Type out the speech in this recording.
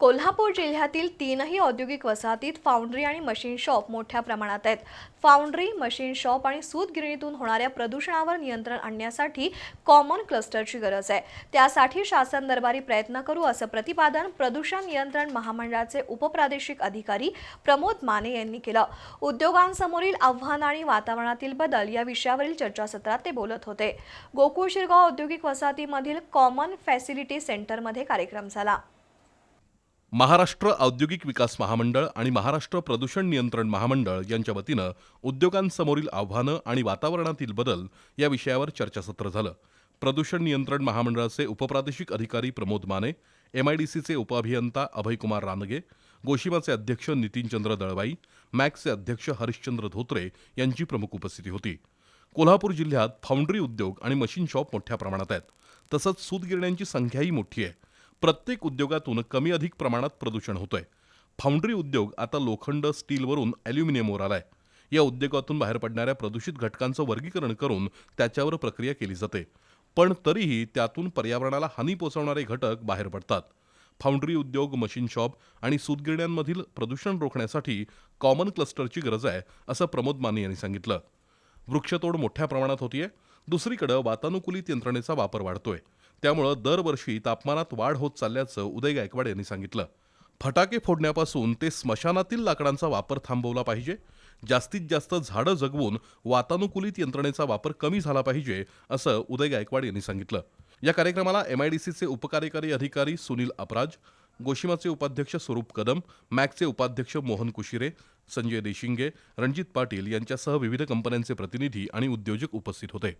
कोल्हापूर जिल्ह्यातील तीनही औद्योगिक वसाहतीत फाउंड्री आणि मशीन शॉप मोठ्या प्रमाणात आहेत. फाउंड्री मशीन शॉप आणि सूतगिरणीतून होणाऱ्या प्रदूषणावर नियंत्रण आणण्यासाठी कॉमन क्लस्टरची गरज आहे. त्यासाठी शासन दरबारी प्रयत्न करू असं प्रतिपादन प्रदूषण नियंत्रण महामंडळाचे उपप्रादेशिक अधिकारी प्रमोद माने यांनी केलं. उद्योगांसमोरील आव्हान आणि वातावरणातील बदल या विषयावरील चर्चासत्रात ते बोलत होते. गोकुळ शिरगाव औद्योगिक वसाहतीमधील कॉमन फॅसिलिटी सेंटरमध्ये कार्यक्रम झाला. महाराष्ट्र औद्योगिक विकास महामंडळ आणि महाराष्ट्र प्रदूषण नियंत्रण महामंडळ यांच्या वतीनं उद्योगांसमोरील आव्हानं आणि वातावरणातील बदल या विषयावर चर्चासत्र झालं. प्रदूषण नियंत्रण महामंडळाचे उपप्रादेशिक अधिकारी प्रमोद माने एमआयडीसीचे उपअभियंता अभयकुमार रानगे गोशिमाचे अध्यक्ष नितीनचंद्र दळवाई मॅक्सचे अध्यक्ष हरिश्चंद्र धोत्रे यांची प्रमुख उपस्थिती होती. कोल्हापूर जिल्ह्यात फाउंड्री उद्योग आणि मशीन शॉप मोठ्या प्रमाणात आहेत. तसंच सूतगिरण्यांची संख्याही मोठी आहे. प्रत्येक उद्योगातून कमी अधिक प्रमाणात प्रदूषण होतंय. फाउंड्री उद्योग आता लोखंड स्टीलवरून अॅल्युमिनियमवर आलाय. या उद्योगातून बाहेर पडणाऱ्या प्रदूषित घटकांचं वर्गीकरण करून त्याच्यावर प्रक्रिया केली जाते. पण तरीही त्यातून पर्यावरणाला हानी पोचवणारे घटक बाहेर पडतात. फाउंड्री उद्योग मशीन शॉप आणि सूतगिरण्यांमधील प्रदूषण रोखण्यासाठी कॉमन क्लस्टरची गरज आहे असं प्रमोद माने यांनी सांगितलं. वृक्षतोड मोठ्या प्रमाणात होतीये. दुसरीकडे वातानुकूलित यंत्रणेचा वापर वाढतोय. त्यामुळं दरवर्षी तापमानात वाढ होत चालल्याचं उदय गायकवाड यांनी सांगितलं. फटाके फोडण्यापासून ते स्मशानातील लाकडांचा वापर थांबवला पाहिजे. जास्तीत जास्त झाडं जगवून वातानुकूलित यंत्रणेचा वापर कमी झाला पाहिजे असं उदय गायकवाड यांनी सांगितलं. या कार्यक्रमाला एम आय डी सीचे उपकार्यकारी अधिकारी सुनील अपराज गोशिमाचे उपाध्यक्ष स्वरूप कदम मॅकचे उपाध्यक्ष मोहन कुशिरे संजय देशिंगे रणजित पाटील यांच्यासह विविध कंपन्यांचे प्रतिनिधी आणि उद्योजक उपस्थित होते.